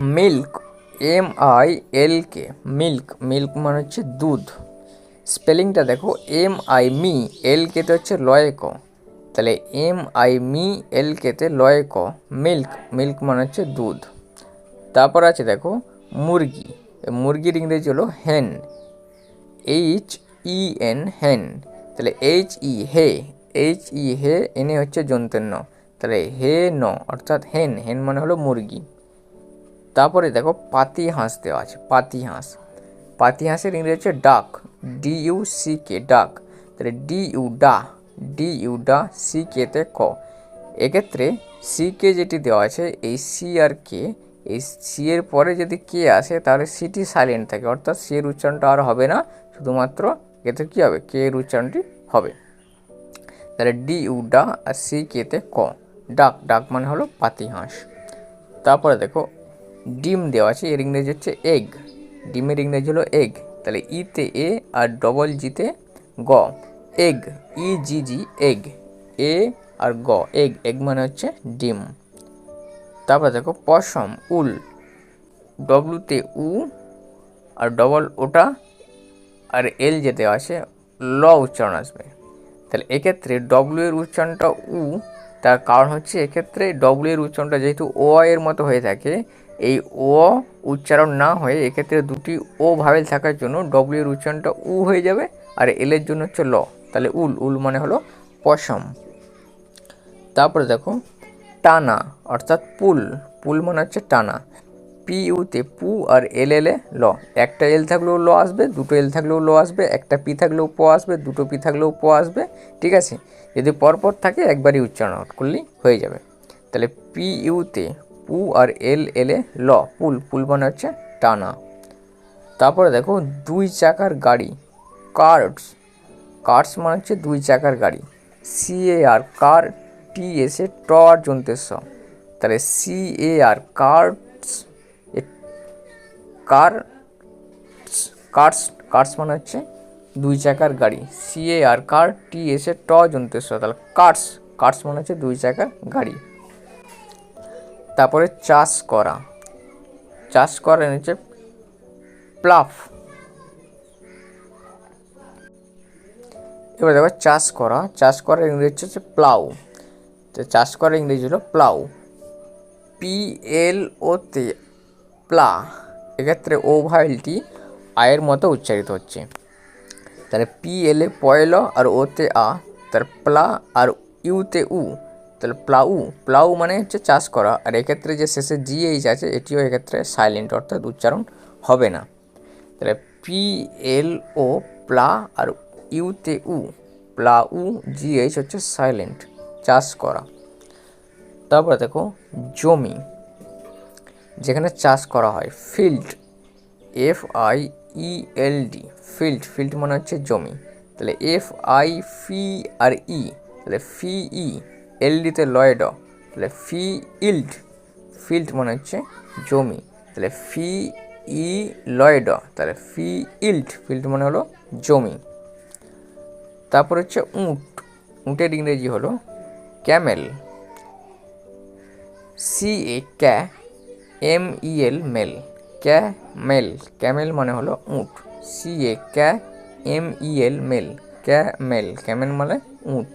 Milk M I L K milk milk মানে হচ্ছে দুধ। স্পেলিংটা দেখো এম আই মি এল কেতে হচ্ছে লয়ে ক তাহলে এম আই মি এল কেতে লয়ে ক মিল্ক মিল্ক মানে হচ্ছে দুধ। তারপর আছে দেখো, মুরগি। মুরগির ইংরেজি হলো হেন এইচ ই এন হেন তাহলে এইচ ই হে এইচ ই হে এনে হচ্ছে যন্ত্রের তাহলে হে ন অর্থাৎ হেন হেন মানে হলো মুরগি। তারপরে দেখো পাতি হাঁস দেওয়া আছে, পাতি হাঁস। পাতি হাঁসের ইংরেজি হচ্ছে ডাক D U C K duck. তাহলে ডি ইউ ডা ডি ইউ ডা সি কেতে ক। এক্ষেত্রে সি কে যেটি দেওয়া আছে, এই সি আর কে এই সি এর পরে যদি কে আসে, তাহলে সিটি সাইলেন্ট থাকে, অর্থাৎ সি এর উচ্চারণটা আর হবে না, শুধুমাত্র এতে কী হবে? কে এর উচ্চারণটি হবে। তাহলে ডি ইউ ডা আর সি কেতে ক। ডাক ডাক মানে হলো পাতি হাঁস। তারপরে দেখো ডিম দেওয়া আছে, এর ইংরেজি হচ্ছে এগ ডিমের ইংরেজি হলো এগ তাহলে ইতে এ আর ডবল জিতে গ। এগ ই জি জি এগ এ আর গ এগ এগ মানে হচ্ছে ডিম। তারপরে দেখো পশম, উল। ডব্লুতে উ আর ডবল ওটা আর এল যেতে আছে, ল উচ্চারণ আসবে। তাহলে এক্ষেত্রে ডব্লিউ এর উচ্চারণটা উ, তার কারণ হচ্ছে এক্ষেত্রে ডব্লিউ এর উচ্চারণটা যেহেতু ও এর মতো হয়ে থাকে এই ও উচ্চারণ না হয়ে এক্ষেত্রে দুটি ও ভাবেল থাকার জন্য ডব্লিউ এর উচ্চারণটা উ হয়ে যাবে আর এল এর জন্য হচ্ছে ল। তাহলে উল উল মানে হলো পশম। তারপরে দেখো, টানা, অর্থাৎ পুল। পুল মানে হচ্ছে টানা। পি ইউতে পু আর এল এলে ল। একটা এল থাকলেও ল আসবে, দুটো এল থাকলেও ল আসবে, একটা পি থাকলেও প আসবে, দুটো পি থাকলেও প আসবে, ঠিক আছে? যদি পরপর থাকে, একবারই উচ্চারণ করলেই হয়ে যাবে। তাহলে পি ইউতে পু আর এল, এলে ল, পুল পুল মানে হচ্ছে টানা। তারপরে দেখো, দুই চাকার গাড়ি কার্টস কার্টস মানে হচ্ছে দুই চাকার গাড়ি। সি এ আর কার টি এসে ট আর জন্তের স তাহলে C A R carts car carts carts মানে হচ্ছে দুই চাকার গাড়ি। সি এ আর কার টি এসে ট জন্তের স তাহলে কার্টস কার্টস মানে হচ্ছে দুই চাকার গাড়ি। তারপরে চাষ করা। চাষ করা হচ্ছে প্লাফ। এবার দেখো চাষ করা। চাষ করার ইংরেজি হচ্ছে প্লাউ। তো চাষ করার ইংরেজি হলো প্লাউ। পি এল ও তে প্লা। এক্ষেত্রে ও ভাইলটি আয়ের মতো উচ্চারিত হচ্ছে। তাহলে পি এলে পয়ল আর ওতে আ। তার প্লা আর ইউতে উ। তাহলে প্লাউ প্লাউ মানে হচ্ছে চাষ করা। আর এক্ষেত্রে যে শেষে জি এইচ আছে, এটিও এক্ষেত্রে সাইলেন্ট অর্থাৎ উচ্চারণ হবে না। তাহলে পি এল ও প্লা আর ইউতে উ প্লা উ জি এইচ হচ্ছে সাইলেন্ট চাষ করা। তারপরে দেখো, জমি, যেখানে চাষ করা হয় field F I E L D field field মানে হচ্ছে জমি। তাহলে এফ আই ফি আর ই তাহলে ফি ই এল ডিতে লয়েড, তাহলে ফি ইল্ড ফিল্ড মানে হচ্ছে জমি, তাহলে ফি ই লয়েড তাহলে ফি ইল্ড ফিল্ড মানে হলো জমি। তারপর হচ্ছে উট, উটের ইংরেজি হলো ক্যামেল সি এ ক্যা এম ই এল মেল, ক্যামেল ক্যামেল মানে হলো উট সি এ ক্যা এম ই এল মেল, ক্যামেল ক্যামেল মানে উট।